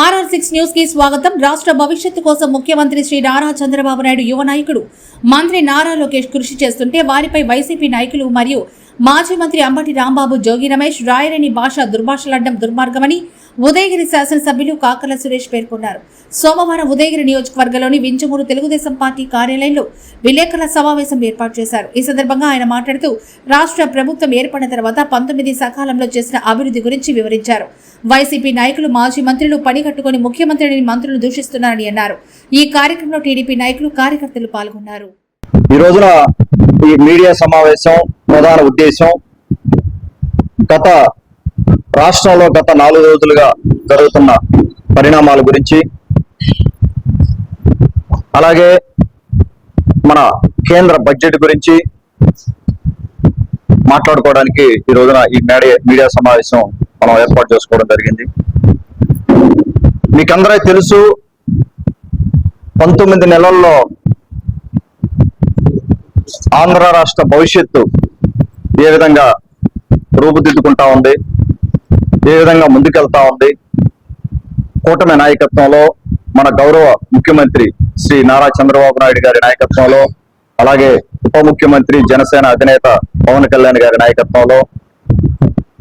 RR six న్యూస్కి స్వాగతం. రాష్ట్ర భవిష్యత్తు కోసం ముఖ్యమంత్రి శ్రీ నారా చంద్రబాబు నాయుడు యువ నాయకుడు మంత్రి నారా లోకేష్ కృషి చేస్తుంటే వారిపై వైసీపీ నాయకులు మరియు మాజీ మంత్రి అంబటి రాంబాబు జోగి రమేష్ రాయరేణి భాష దుర్భాషలాడడం దుర్మార్గమని ఉదయగిరి శాసనసభ్యులు కాకల సురేష్ పేర్కొన్నారు. సోమవారం ఉదయగిరి నియోజకవర్గంలోని వింజమూరు తెలుగుదేశం పార్టీ కార్యాలయంలో విలేకరుల సమావేశం ఏర్పాటు చేశారు. ఈ సందర్భంగా ఆయన మాట్లాడుతూ రాష్ట్ర ప్రభుత్వం ఏర్పడిన తర్వాత పంతొమ్మిది సకాలంలో చేసిన అభివృద్ధి గురించి వివరించారు. వైసీపీ నాయకులు మాజీ మంత్రులు పనిగట్టుకుని ముఖ్యమంత్రిని మంత్రులు దూషిస్తున్నారని అన్నారు. ఈ కార్యక్రమంలో టీడీపీ నాయకులు కార్యకర్తలు పాల్గొన్నారు. ఈ రోజున ఈ మీడియా సమావేశం ప్రధాన ఉద్దేశం గత రాష్ట్రంలో గత నాలుగు రోజులుగా జరుగుతున్న పరిణామాల గురించి అలాగే మన కేంద్ర బడ్జెట్ గురించి మాట్లాడుకోవడానికి ఈ రోజున ఈ మీడియా మీడియా సమావేశం మనం ఏర్పాటు చేసుకోవడం జరిగింది. మీకందరూ తెలుసు పంతొమ్మిది నెలల్లో ఆంధ్ర రాష్ట్ర భవిష్యత్తు ఏ విధంగా రూపుదిద్దుకుంటా ఉంది ఏ విధంగా ముందుకెళ్తా ఉంది? కూటమి నాయకత్వంలో మన గౌరవ ముఖ్యమంత్రి శ్రీ నారా చంద్రబాబు నాయుడు గారి నాయకత్వంలో అలాగే ఉప ముఖ్యమంత్రి జనసేన అధినేత పవన్ కళ్యాణ్ గారి నాయకత్వంలో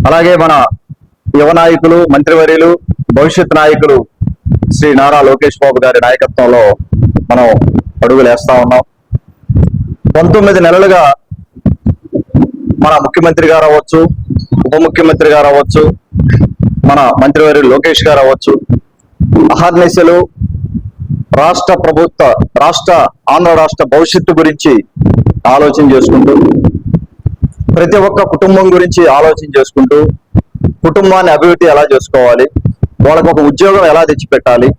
అలాగే మన యువ నాయకులు మంత్రివర్యులు భవిష్యత్ నాయకులు శ్రీ నారా లోకేష్ బాబు గారి నాయకత్వంలో మనం అడుగులు వేస్తా ఉన్నాం. పంతొమ్మిది నెలలుగా మన ముఖ్యమంత్రి గారు అవ్వచ్చు ఉప ముఖ్యమంత్రి గారు అవ్వచ్చు మన మంత్రివారి లోకేష్ గారు అవ్వచ్చు అహర్నిశలు రాష్ట్ర ప్రభుత్వ రాష్ట్ర ఆంధ్ర రాష్ట్ర భవిష్యత్తు గురించి ఆలోచన చేసుకుంటూ ప్రతి ఒక్క కుటుంబం గురించి ఆలోచన చేసుకుంటూ కుటుంబాన్ని అభివృద్ధి ఎలా చేసుకోవాలి వాళ్ళకు ఒక ఉద్యోగం ఎలా తెచ్చిపెట్టాలి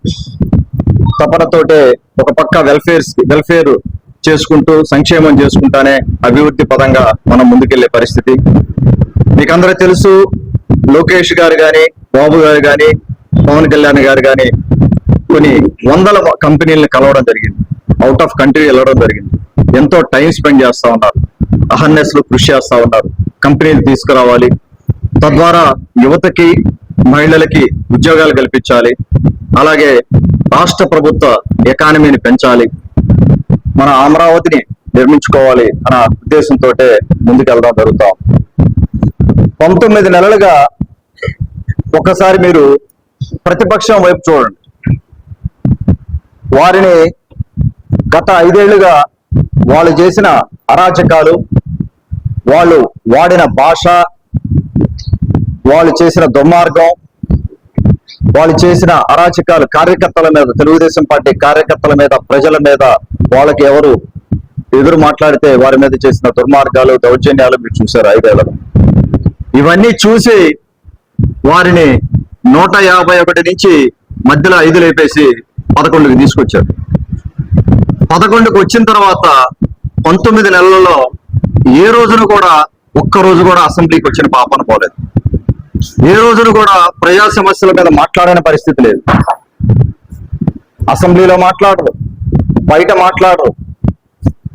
తపనతోటే ఒక పక్క వెల్ఫేర్ వెల్ఫేర్ చేసుకుంటూ సంక్షేమం చేసుకుంటానే అభివృద్ధి పదంగా మనం ముందుకెళ్ళే పరిస్థితి. మీకందరూ తెలుసు లోకేష్ గారు గాని బాబు గారు గాని పవన్ కళ్యాణ్ గారు గాని కొన్ని వందల కంపెనీలను కలవడం జరిగింది. అవుట్ ఆఫ్ కంట్రీ వెళ్ళడం జరిగింది. ఎంతో టైం స్పెండ్ చేస్తూ ఉన్నారు. అహర్నెస్లో కృషి చేస్తూ ఉన్నారు. కంపెనీలు తీసుకురావాలి. తద్వారా యువతకి మహిళలకి ఉద్యోగాలు కల్పించాలి. అలాగే రాష్ట్ర ప్రభుత్వ ఎకానమీని పెంచాలి. మన అమరావతిని నిర్మించుకోవాలి అన్న ఉద్దేశంతో ముందుకెళ్ళడం జరుగుతాం. పంతొమ్మిది నెలలుగా ఒక్కసారి మీరు ప్రతిపక్షం వైపు చూడండి. వారిని గత ఐదేళ్ళుగా వాళ్ళు చేసిన అరాచకాలు వాళ్ళు వాడిన భాష వాళ్ళు చేసిన దుర్మార్గం వాళ్ళు చేసిన అరాచకాలు కార్యకర్తల మీద తెలుగుదేశం పార్టీ కార్యకర్తల మీద ప్రజల మీద వాళ్ళకి ఎవరు ఎదురు మాట్లాడితే వారి మీద చేసిన దుర్మార్గాలు దౌర్జన్యాలు మీరు చూశారు ఐదేళ్ళలో. ఇవన్నీ చూసి వారిని నూట యాభై ఒకటి నుంచి మధ్యలో ఐదు లేపేసి పదకొండుకి తీసుకొచ్చారు. పదకొండుకి వచ్చిన తర్వాత పంతొమ్మిది నెలలలో ఏ రోజున కూడా ఒక్క రోజు కూడా అసెంబ్లీకి వచ్చిన పాపన పోలేదు. ఏ రోజును కూడా ప్రజా సమస్యల మీద మాట్లాడని పరిస్థితి లేదు. అసెంబ్లీలో మాట్లాడరు బయట మాట్లాడరు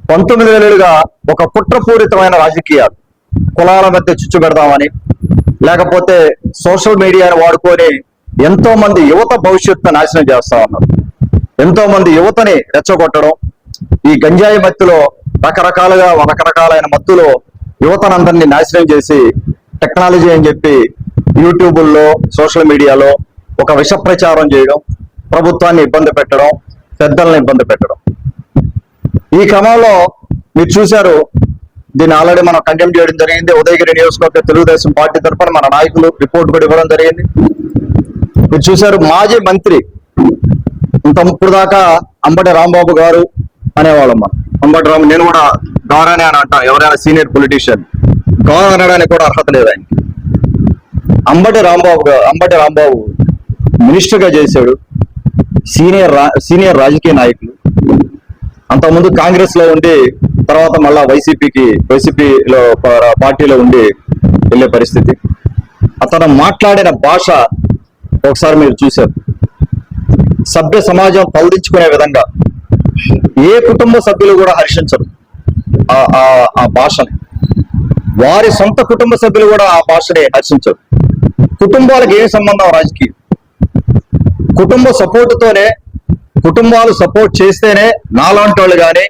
పంతొమ్మిది వేలుగా ఒక కుట్రపూరితమైన రాజకీయాలు కులాల మధ్య చిచ్చు పెడదామని లేకపోతే సోషల్ మీడియాని వాడుకొని ఎంతో మంది యువత భవిష్యత్తు నాశనం చేస్తా ఉన్నారు. ఎంతో మంది యువతని రెచ్చగొట్టడం ఈ గంజాయి మత్తులో రకరకాలుగా రకరకాలైన మత్తులో యువతనందరినీ నాశనం చేసి టెక్నాలజీ అని చెప్పి యూట్యూబుల్లో సోషల్ మీడియాలో ఒక విష ప్రచారం చేయడం ప్రభుత్వాన్ని ఇబ్బంది పెట్టడం పెద్దల్ని ఇబ్బంది పెట్టడం. ఈ క్రమంలో మీరు చూశారు దీన్ని ఆల్రెడీ మనం కండెమ్ చేయడం జరిగింది. ఉదయగిరి నియోజకవర్గ తెలుగుదేశం పార్టీ తరఫున మన నాయకులు రిపోర్ట్ కూడా ఇవ్వడం జరిగింది. మీరు చూశారు మాజీ మంత్రి ఇంత ఇప్పుడు దాకా అంబటి రాంబాబు గారు అనేవాళ్ళం మనం. అంబటి రాము నేను కూడా గారనే అని అంటాను ఎవరైనా సీనియర్ పొలిటీషియన్. గారు అనడానికి కూడా అర్హత లేదు ఆయనకి. అంబటి రాంబాబు అంబటి రాంబాబు మినిస్టర్గా చేశాడు. సీనియర్ రా- సీనియర్ రాజకీయ నాయకులు. అంతకుముందు కాంగ్రెస్లో ఉండి తర్వాత మళ్ళా వైసీపీకి వైసీపీలో పార్టీలో ఉండి వెళ్ళే పరిస్థితి. అతను మాట్లాడిన భాష ఒకసారి మీరు చూశారు. సభ్య సమాజం తలదించుకునే విధంగా ఏ కుటుంబ సభ్యులు కూడా హర్షించరు ఆ- ఆ- ఆ భాషని. వారి సొంత కుటుంబ సభ్యులు కూడా ఆ భాషని హర్షించరు. కుటుంబాలకు ఏం సంబంధం రాజకీయం? కుటుంబ సపోర్టుతోనే కుటుంబాలు సపోర్ట్ చేస్తేనే నాలాంటి వాళ్ళు కానీ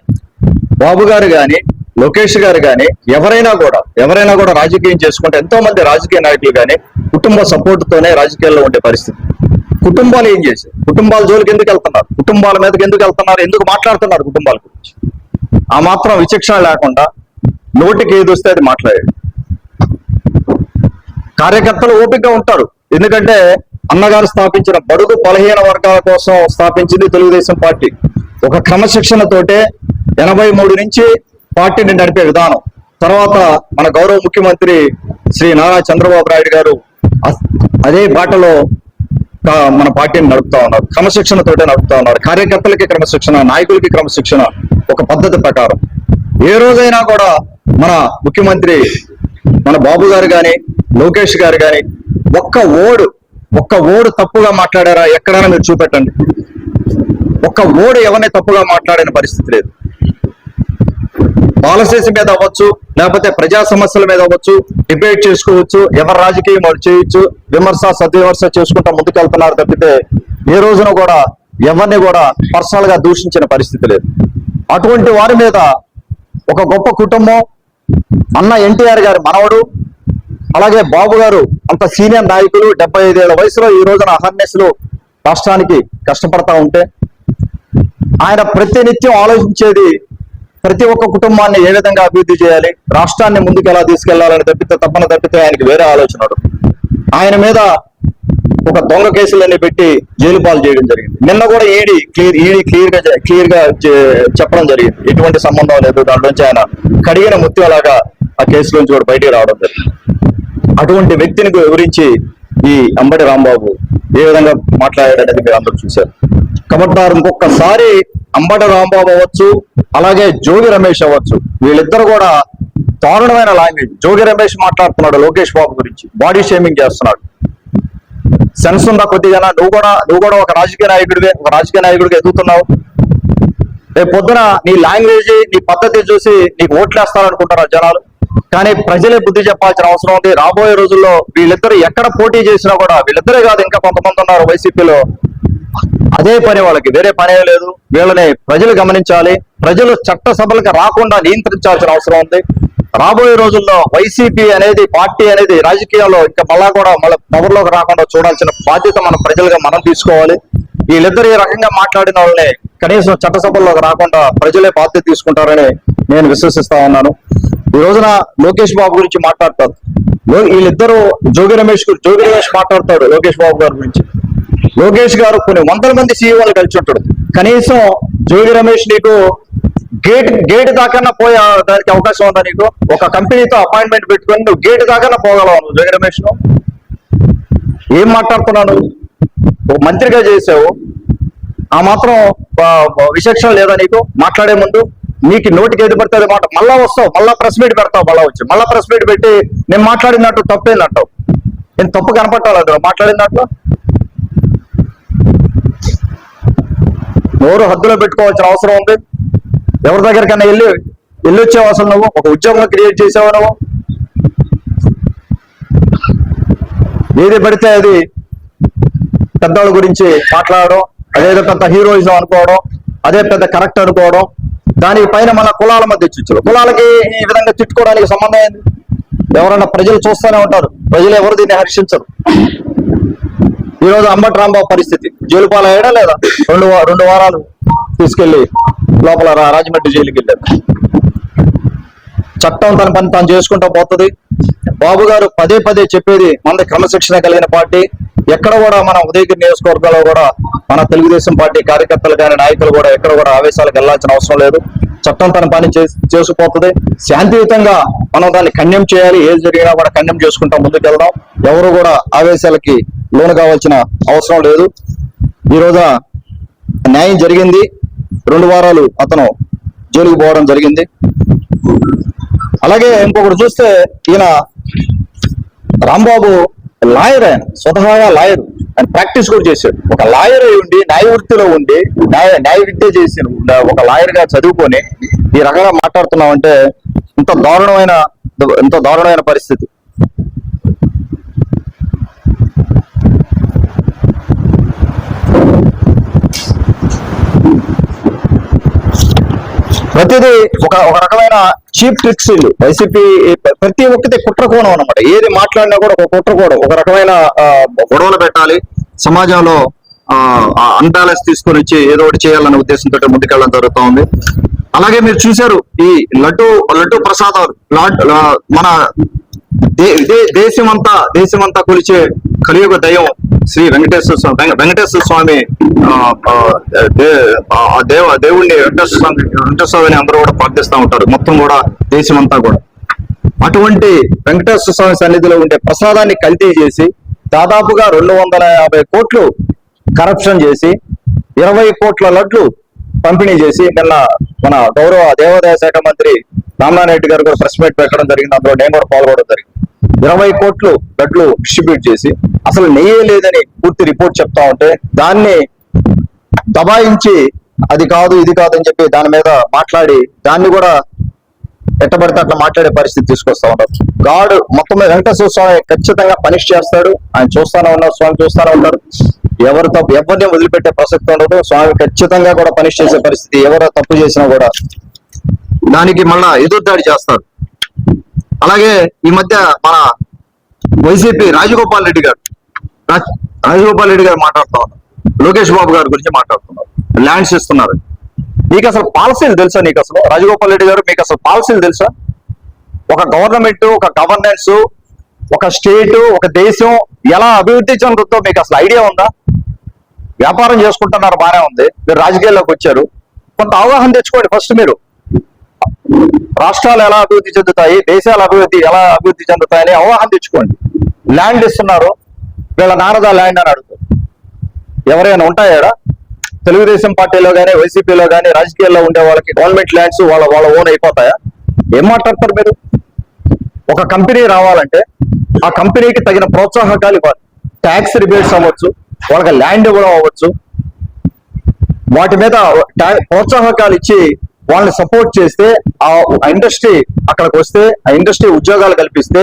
బాబు గారు కానీ లోకేష్ గారు కానీ ఎవరైనా కూడా ఎవరైనా కూడా రాజకీయం చేసుకుంటే ఎంతో మంది రాజకీయ నాయకులు కానీ కుటుంబ సపోర్టుతోనే రాజకీయాల్లో ఉండే పరిస్థితి. కుటుంబాలు ఏం చేశారు కుటుంబాల జోలికి ఎందుకు వెళ్తున్నారు? కుటుంబాల మీదకి ఎందుకు వెళ్తున్నారు? ఎందుకు మాట్లాడుతున్నారు కుటుంబాల గురించి? ఆ మాత్రం విచక్షణ లేకుండా నోటికి ఏది వస్తే అది మాట్లాడాడు కార్యకర్తలు ఓపికగా ఉంటారు. ఎందుకంటే అన్నగారు స్థాపించిన బడుగు బలహీన వర్గాల కోసం స్థాపించింది తెలుగుదేశం పార్టీ. ఒక క్రమశిక్షణతోటే ఎనభై మూడు నుంచి పార్టీని నడిపే విధానం. తర్వాత మన గౌరవ ముఖ్యమంత్రి శ్రీ నారా చంద్రబాబు నాయుడు గారు అదే బాటలో మన పార్టీని నడుపుతా ఉన్నారు. క్రమశిక్షణతోటే నడుపుతా ఉన్నారు. కార్యకర్తలకి క్రమశిక్షణ నాయకులకి క్రమశిక్షణ ఒక పద్ధతి ప్రకారం. ఏ రోజైనా కూడా మన ముఖ్యమంత్రి మన బాబు గారు కానీ లోకేష్ గారు కానీ ఒక్క ఓడు ఒక్క ఓడు తప్పుగా మాట్లాడారా? ఎక్కడైనా మీరు చూపెట్టండి. ఒక్క ఓడు ఎవరిని తప్పుగా మాట్లాడిన పరిస్థితి లేదు. పాలసీస్ మీద అవ్వచ్చు లేకపోతే ప్రజా సమస్యల మీద అవ్వచ్చు డిబేట్ చేసుకోవచ్చు ఎవరి రాజకీయం వాళ్ళు చేయొచ్చు విమర్శ సద్విమర్శ చేసుకుంటా ముందుకెళ్తున్నారు తప్పితే ఏ రోజున కూడా ఎవరిని కూడా పర్సనల్గా దూషించిన పరిస్థితి లేదు. అటువంటి వారి మీద ఒక గొప్ప కుటుంబం అన్న ఎన్టీఆర్ గారి మనవడు అలాగే బాబు గారు అంత సీనియర్ నాయకులు డెబ్బై ఐదేళ్ళ వయసులో ఈ రోజున అహర్నెస్లు రాష్ట్రానికి కష్టపడతా ఉంటే ఆయన ప్రతినిత్యం ఆలోచించేది ప్రతి ఒక్క కుటుంబాన్ని ఏ విధంగా అభివృద్ధి చేయాలి రాష్ట్రాన్ని ముందుకు ఎలా తీసుకెళ్ళాలని తప్పితే తప్పన తప్పితే ఆయనకి వేరే ఆలోచన ఆయన మీద ఒక దొంగ కేసులన్నీ పెట్టి జైలు పాలు చేయడం జరిగింది. నిన్న కూడా ఈడీ క్లియర్ ఈడీ క్లియర్గా క్లియర్గా చెప్పడం జరిగింది. ఎటువంటి సంబంధం లేదు దాంట్లోంచి ఆయన కడిగిన ముత్యాలాగా ఆ కేసు కూడా బయటికి రావడం జరిగింది. అటువంటి వ్యక్తిని వివరించి ఈ అంబటి రాంబాబు ఏ విధంగా మాట్లాడాడనేది మీరు అందరూ చూశారు. కబడ్డారు ఇంకొకసారి అంబటి రాంబాబు అవ్వచ్చు అలాగే జోగి రమేష్ అవ్వచ్చు. వీళ్ళిద్దరు కూడా దారుణమైన లాంగ్వేజ్ జోగి రమేష్ మాట్లాడుతున్నాడు లోకేష్ బాబు గురించి. బాడీ షేమింగ్ చేస్తున్నాడు. సెన్స్ ఉందా కొద్దిగా? నువ్వు కూడా నువ్వు కూడా ఒక రాజకీయ నాయకుడివే ఒక రాజకీయ నాయకుడిగా ఎదుగుతున్నావు. రేపు పొద్దున నీ లాంగ్వేజ్ నీ పద్ధతి చూసి నీకు ఓట్లేస్తారనుకుంటారా జనాలు. కానీ ప్రజలే బుద్ధి చెప్పాల్సిన అవసరం ఉంది. రాబోయే రోజుల్లో వీళ్ళిద్దరు ఎక్కడ పోటీ చేసినా కూడా వీళ్ళిద్దరే కాదు ఇంకా కొంతమంది ఉన్నారు వైసీపీలో. అదే పని వాళ్ళకి వేరే పనే లేదు. వీళ్ళని ప్రజలు గమనించాలి. ప్రజలు చట్ట సభలకు రాకుండా నియంత్రించాల్సిన అవసరం ఉంది. రాబోయే రోజుల్లో వైసీపీ అనేది పార్టీ అనేది రాజకీయాల్లో ఇంకా మళ్ళా కూడా మళ్ళీ పవర్లోకి రాకుండా చూడాల్సిన బాధ్యత మన ప్రజలుగా మనం తీసుకోవాలి. వీళ్ళిద్దరు ఈ రకంగా మాట్లాడిన వాళ్ళని కనీసం చట్టసభల్లోకి రాకుండా ప్రజలే బాధ్యత తీసుకుంటారని నేను విశ్వసిస్తా ఉన్నాను. ఈ రోజున లోకేష్ బాబు గురించి మాట్లాడతారు. వీళ్ళిద్దరూ జోగి రమేష్ జోగి రమేష్ మాట్లాడతాడు లోకేష్ బాబు గారి గురించి. లోకేష్ గారు కొన్ని వందల మంది సీఈఓలు కలిసి ఉంటాడు. కనీసం జోగి రమేష్ నీకు గేట్ గేట్ దాకన్నా పోయే దానికి అవకాశం ఉందా నీకు? ఒక కంపెనీతో అపాయింట్మెంట్ పెట్టుకొని నువ్వు గేట్ దాకన్నా పోగలవు జోగి రమేష్ను ఏం మాట్లాడుతున్నాను మంత్రిగా చేసావు. ఆ మాత్రం విచక్షణ లేదా నీకు? మాట్లాడే ముందు నీకు నోటికి ఏది పడితే మాట. మళ్ళా వస్తావు మళ్ళా ప్రెస్ మీట్ పెడతావు మళ్ళా వచ్చి. మళ్ళా ప్రెస్ మీట్ పెట్టి నేను మాట్లాడినట్టు తప్పేందంటావు నేను తప్పు కనపట్టాలి అందులో. మాట్లాడినట్టు? నోరు హద్దులో పెట్టుకోవాల్సిన అవసరం ఉంది. ఎవరి దగ్గరికైనా వెళ్ళి వెళ్ళి వచ్చావు అసలు నువ్వు? ఒక ఉద్యోగం క్రియేట్ చేసావు నువ్వు? ఏది పడితే అది పెద్దవాళ్ళ గురించి మాట్లాడడం అదేదో పెద్ద హీరోయిజం అనుకోవడం అదే పెద్ద కరెక్ట్ అనుకోవడం దానికి పైన మన కులాల మధ్య చిచ్చులు కులాలకి ఈ విధంగా తిట్టుకోవడానికి సంబంధం ఏంది? ఎవరన్నా ప్రజలు చూస్తూనే ఉంటారు. ప్రజలు ఎవరు దీన్ని హర్షించరు? ఈ రోజు అంబటి రాంబాబు పరిస్థితి. జైలు పాలయ్యాడా లేదా? రెండు రెండు వారాలు తీసుకెళ్ళి లోపల రా- రాజమండ్రి జైలుకి వెళ్ళారు చట్టం తన పని తాను చేసుకుంటూ పోతుంది. బాబు గారు పదే పదే చెప్పేది మన క్రమశిక్షణ కలిగిన పార్టీ. ఎక్కడ కూడా మన ఉదయగిరి నియోజకవర్గంలో కూడా మన తెలుగుదేశం పార్టీ కార్యకర్తలు కానీ నాయకులు కూడా ఎక్కడ కూడా ఆవేశాలకు వెళ్ళాల్సిన అవసరం లేదు. చట్టం తన పని చేసి- చేసుకుపోతుంది. శాంతియుతంగా మనం దాన్ని ఖండం చేయాలి. ఏది జరిగినా కూడా ఖండం చేసుకుంటాం ముందుకు వెళ్దాం ఎవరు కూడా ఆవేశాలకి లోను కావాల్సిన అవసరం లేదు. ఈ రోజున న్యాయం జరిగింది. రెండు వారాలు అతను జైలుకు పోవడం జరిగింది. అలాగే ఇంకొకటి చూస్తే ఈయన రాంబాబు లాయర్ ఆయన స్వతహాగా లాయర్. అని ప్రాక్టీస్ కూడా చేశాడు. ఒక లాయర్ అయి ఉండి న్యాయ వృత్తిలో ఉండి న్యాయ న్యాయ విద్య ఒక లాయర్గా చదువుకొని ఈ రకంగా మాట్లాడుతున్నామంటే ఇంత దారుణమైన ఇంత దారుణమైన పరిస్థితి. ప్రతిదీ ఒక ఒక రకమైన చీప్ ట్రిక్స్ వీళ్ళు వైసీపీ ప్రతి ఒక్కటి కుట్రకోణం అనమాట ఏది మాట్లాడినా కూడా ఒక కుట్రకోణం ఒక రకమైన గొడవలు పెట్టాలి. సమాజంలో అన్బ్యాలెన్స్ తీసుకొని వచ్చి ఏదో ఒకటి చేయాలనే ఉద్దేశంతో ముందుకెళ్ళడం జరుగుతూ ఉంది. అలాగే మీరు చూశారు ఈ లడ్డు లడ్డు ప్రసాదాలు లా- మన దేశమంతా దేశమంతా కొలిచే కలియుగ దైవం శ్రీ వెంకటేశ్వర స్వామి వెంకటేశ్వర స్వామి దేవ దేవుణ్ణి వెంకటేశ్వర స్వామి వెంకటేశ్వర స్వామిని అందరూ కూడా ప్రార్థిస్తూ ఉంటారు. మొత్తం కూడా దేశమంతా కూడా. అటువంటి వెంకటేశ్వర స్వామి సన్నిధిలో ఉండే ప్రసాదాన్ని కల్తీ చేసి దాదాపుగా రెండు వందల యాభై కోట్లు కరప్షన్ చేసి ఇరవై కోట్ల లడ్లు పంపిణీ చేసి నిన్న మన గౌరవ దేవాదాయ శాఖ మంత్రి రామనారాయణ రెడ్డి గారు కూడా ప్రెస్ మీట్ పెట్టడం జరిగింది. అందులో నేను కూడా పాల్గొనడం జరిగింది. ఇరవై కోట్లు లడ్లు డిస్ట్రిబ్యూట్ చేసి అసలు నెయ్యే లేదని పూర్తి రిపోర్ట్ చెప్తా ఉంటే దాన్ని దబాయించి అది కాదు ఇది కాదు అని చెప్పి దాని మీద మాట్లాడి దాన్ని కూడా ఎట్టబడితే అట్లా మాట్లాడే పరిస్థితి తీసుకొస్తా ఉంటారు గాడ్ మొత్తం మీద వెంకటేశ్వర స్వామి ఖచ్చితంగా పనిష్ చేస్తాడు. ఆయన చూస్తానే ఉన్నారు స్వామి చూస్తానే ఉన్నారు. ఎవరు తప్పు ఎవరిని వదిలిపెట్టే ప్రసక్తి ఉండదు. స్వామి ఖచ్చితంగా కూడా పనిష్ చేసే పరిస్థితి ఎవరు తప్పు చేసినా కూడా దానికి మళ్ళా ఎదురుదాడి చేస్తారు. అలాగే ఈ మధ్య మన వైసీపీ రాజగోపాల్ రెడ్డి గారు రాజగోపాల్ రెడ్డి గారు మాట్లాడుతూ లోకేష్ బాబు గారి గురించి మాట్లాడుతున్నారు. ల్యాండ్స్ ఇస్తున్నారు. నీకు అసలు పాలసీలు తెలుసా నీకు అసలు? రాజగోపాల్ రెడ్డి గారు మీకు అసలు పాలసీలు తెలుసా? ఒక గవర్నమెంట్ ఒక గవర్నెన్స్ ఒక స్టేట్ ఒక దేశం ఎలా అభివృద్ధి చెందుతుందో మీకు అసలు ఐడియా ఉందా? వ్యాపారం చేసుకుంటున్నారు బానే ఉంది. మీరు రాజకీయాల్లోకి వచ్చారు. కొంత అవగాహన తెచ్చుకోండి ఫస్ట్ మీరు. రాష్ట్రాలు ఎలా అభివృద్ధి చెందుతాయి దేశాల అభివృద్ధి ఎలా అభివృద్ధి చెందుతాయని అవగాహన తెచ్చుకోండి. ల్యాండ్ ఇస్తున్నారు వీళ్ళ నాన్నదా ల్యాండ్ అని అడుగుతారు. ఎవరైనా ఉంటాయాడా తెలుగుదేశం పార్టీలో కానీ వైసీపీలో కానీ రాజకీయాల్లో ఉండే వాళ్ళకి గవర్నమెంట్ ల్యాండ్స్ వాళ్ళ వాళ్ళ ఓన్ అయిపోతాయా? ఏం మాట్లాడతారు మీరు? ఒక కంపెనీ రావాలంటే ఆ కంపెనీకి తగిన ప్రోత్సాహకాలు ఇవ్వాలి. ట్యాక్స్ రిబేట్స్ అవ్వచ్చు వాళ్ళకి ల్యాండ్ ఇవ్వడం అవ్వచ్చు. వాటి మీద ప్రోత్సాహకాలు ఇచ్చి వాళ్ళని సపోర్ట్ చేస్తే ఆ ఇండస్ట్రీ అక్కడికి వస్తే ఆ ఇండస్ట్రీ ఉద్యోగాలు కల్పిస్తే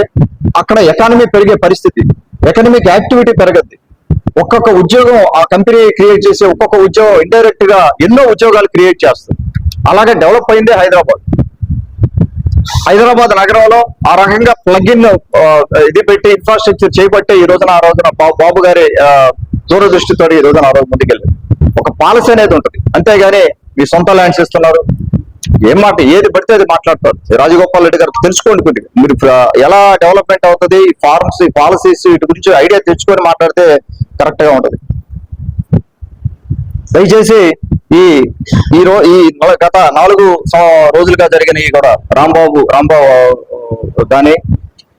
అక్కడ ఎకానమీ పెరిగే పరిస్థితి ఎకనమిక్ యాక్టివిటీ పెరగద్ది. ఒక్కొక్క ఉద్యోగం ఆ కంపెనీ క్రియేట్ చేసే ఒక్కొక్క ఉద్యోగం ఇండైరెక్ట్గా ఎన్నో ఉద్యోగాలు క్రియేట్ చేస్తుంది అలాగే డెవలప్ అయిందే హైదరాబాద్. హైదరాబాద్ నగరంలో ఆ రకంగా ప్లగ్ ఇన్ ఇది పెట్టి ఇన్ఫ్రాస్ట్రక్చర్ చేపట్టే ఈ రోజున ఆ రోజున బాబు గారి దూరదృష్టితో ఈ రోజున ఆ రోజు ముందుకెళ్ళి ఒక పాలసీ అనేది ఉంటుంది. అంతేగాని మీ సొంత ల్యాండ్స్ ఇస్తున్నారు? ఏం మాట ఏది పడితే అది మాట్లాడతారు. రాజగోపాల్ రెడ్డి గారు తెలుసుకోండి కొద్దిగా. మీరు ఎలా డెవలప్మెంట్ అవుతుంది ఫార్మ్స్ పాలసీస్ వీటి గురించి ఐడియా తెచ్చుకొని మాట్లాడితే కరెక్ట్గా ఉంటుంది. దయచేసి ఈ ఈ రో ఈ గత నాలుగు రోజులుగా జరిగిన ఈ కూడా రాంబాబు రాంబాబు గాని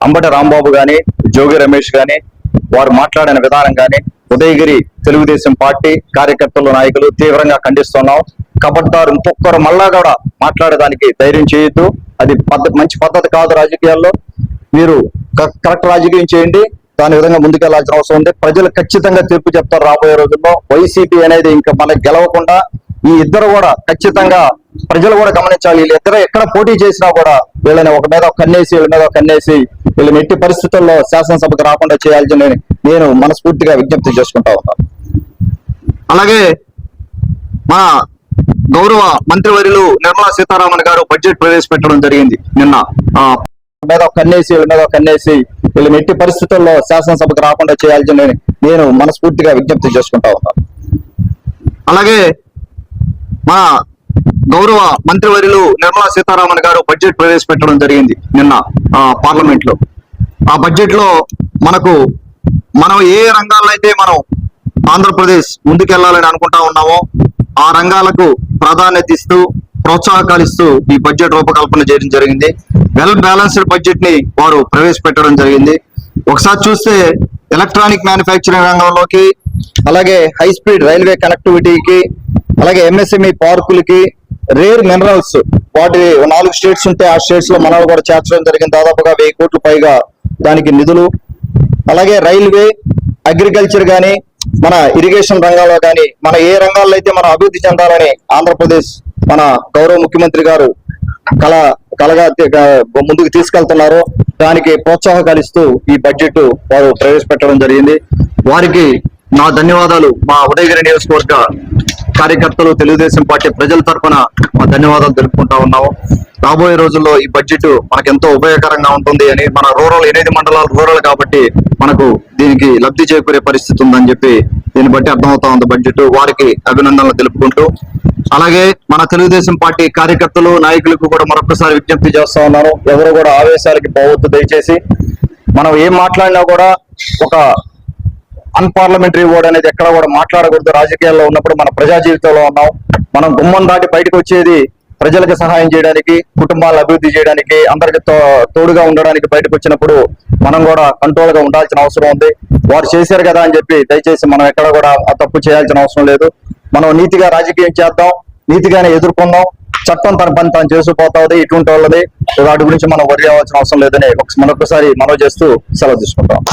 అంబటి రాంబాబు గాని జోగి రమేష్ గాని వారు మాట్లాడిన విధానం గాని ఉదయగిరి తెలుగుదేశం పార్టీ కార్యకర్తలు నాయకులు తీవ్రంగా ఖండిస్తున్నాం. కబడ్దారు ఇంకొకరు మళ్ళా కూడా మాట్లాడడానికి ధైర్యం చేయొద్దు. అది పద్ధతి మంచి పద్ధతి కాదు రాజకీయాల్లో. మీరు క- కరెక్ట్ రాజకీయం చేయండి. దాని విధంగా ముందుకెళ్ళాల్సిన అవసరం ఉంది. ప్రజలు ఖచ్చితంగా తీర్పు చెప్తారు రాబోయే రోజుల్లో. వైసీపీ అనేది ఇంకా మనకి గెలవకుండా ఈ ఇద్దరు కూడా ఖచ్చితంగా ప్రజలు కూడా గమనించాలి. వీళ్ళిద్దరు ఎక్కడ పోటీ చేసినా కూడా వీళ్ళని ఒక మీద ఒక కన్నేసి వీళ్ళ మీద ఒక కన్నేసి వీళ్ళని ఎట్టి పరిస్థితుల్లో శాసనసభకు రాకుండా చేయాల్సిన నేను మనస్ఫూర్తిగా విజ్ఞప్తి చేసుకుంటా ఉన్నాను. అలాగే మా గౌరవ మంత్రివర్యులు నిర్మలా సీతారామన్ గారు బడ్జెట్ ప్రవేశపెట్టడం జరిగింది నిన్న. మీద కన్నేసి వీళ్ళ మీద కన్నేసి వీళ్ళని ఎట్టి పరిస్థితుల్లో శాసనసభకు రాకుండా చేయాల్సిన నేను మనస్ఫూర్తిగా విజ్ఞప్తి చేసుకుంటా ఉన్నాను అలాగే మా గౌరవ మంత్రివర్యులు నిర్మలా సీతారామన్ గారు బడ్జెట్ ప్రవేశపెట్టడం జరిగింది నిన్న పార్లమెంట్లో ఆ బడ్జెట్లో మనకు మనం ఏ రంగాల్లో అయితే మనం ఆంధ్రప్రదేశ్ ముందుకెళ్ళాలని అనుకుంటా ఉన్నామో ఆ రంగాలకు ప్రాధాన్యత ఇస్తూ ప్రోత్సాహకాలు ఇస్తూ ఈ బడ్జెట్ రూపకల్పన చేయడం జరిగింది. వెల్ బ్యాలెన్స్డ్ బడ్జెట్ని వారు ప్రవేశపెట్టడం జరిగింది. ఒకసారి చూస్తే ఎలక్ట్రానిక్ మ్యానుఫ్యాక్చరింగ్ రంగంలోకి అలాగే హై స్పీడ్ రైల్వే కనెక్టివిటీకి అలాగే ఎంఎస్ఎంఈ పార్కులకి రేర్ మినరల్స్ వాటి నాలుగు స్టేట్స్ ఉంటే ఆ స్టేట్స్లో మనల్ని కూడా చేర్చడం జరిగింది. దాదాపుగా వెయ్యి కోట్ల పైగా దానికి నిధులు. అలాగే రైల్వే అగ్రికల్చర్ కానీ మన ఇరిగేషన్ రంగంలో కానీ మన ఏ రంగాల్లో అయితే మనం అభివృద్ధి చెందాలని ఆంధ్రప్రదేశ్ మన గౌరవ ముఖ్యమంత్రి గారు కళ కలగా ముందుకు తీసుకెళ్తున్నారు. దానికి ప్రోత్సాహకాలు ఇస్తూ ఈ బడ్జెట్ వారు ప్రవేశపెట్టడం జరిగింది. వారికి నా ధన్యవాదాలు. మా ఉదయగిరి నియోజకవర్గ కార్యకర్తలు తెలుగుదేశం పార్టీ ప్రజల తరఫున మా ధన్యవాదాలు తెలుపుకుంటా ఉన్నాము. రాబోయే రోజుల్లో ఈ బడ్జెట్ మనకు ఎంతో ఉపయోగకరంగా ఉంటుంది అని మన రూరల్ ఎనిమిది మండలాలు రూరల్ కాబట్టి మనకు దీనికి లబ్ధి చేకూరే పరిస్థితి ఉందని చెప్పి దీన్ని బట్టి అర్థమవుతా ఉంది బడ్జెట్. వారికి అభినందనలు తెలుపుకుంటూ అలాగే మన తెలుగుదేశం పార్టీ కార్యకర్తలు నాయకులకు కూడా మరొకసారి విజ్ఞప్తి చేస్తా ఉన్నాను. ఎవరు కూడా ఆవేశాలకి పోవద్దు దయచేసి. మనం ఏం మాట్లాడినా కూడా ఒక అన్పార్లమెంటరీ ఓడ్ అనేది ఎక్కడ కూడా మాట్లాడకూడదు. రాజకీయాల్లో ఉన్నప్పుడు మన ప్రజా జీవితంలో ఉన్నాం. మనం గుమ్మం దాటి బయటకు వచ్చేది ప్రజలకు సహాయం చేయడానికి కుటుంబాలను అభివృద్ధి చేయడానికి అందరికి తో- తోడుగా ఉండడానికి బయటకు వచ్చినప్పుడు మనం కూడా కంట్రోల్గా ఉండాల్సిన అవసరం ఉంది. వారు చేశారు కదా అని చెప్పి దయచేసి మనం ఎక్కడ కూడా తప్పు చేయాల్సిన అవసరం లేదు. మనం నీతిగా రాజకీయం చేద్దాం నీతిగానే ఎదుర్కొందాం. చట్టం తన పని తను చేసుకుపోతుంది ఇటువంటి వాళ్ళది. వాటి గురించి మనం వరి అవ్వాల్సిన అవసరం లేదని ఒక- మరొకసారి మనవి చేస్తూ సెలవు తీసుకుంటాం.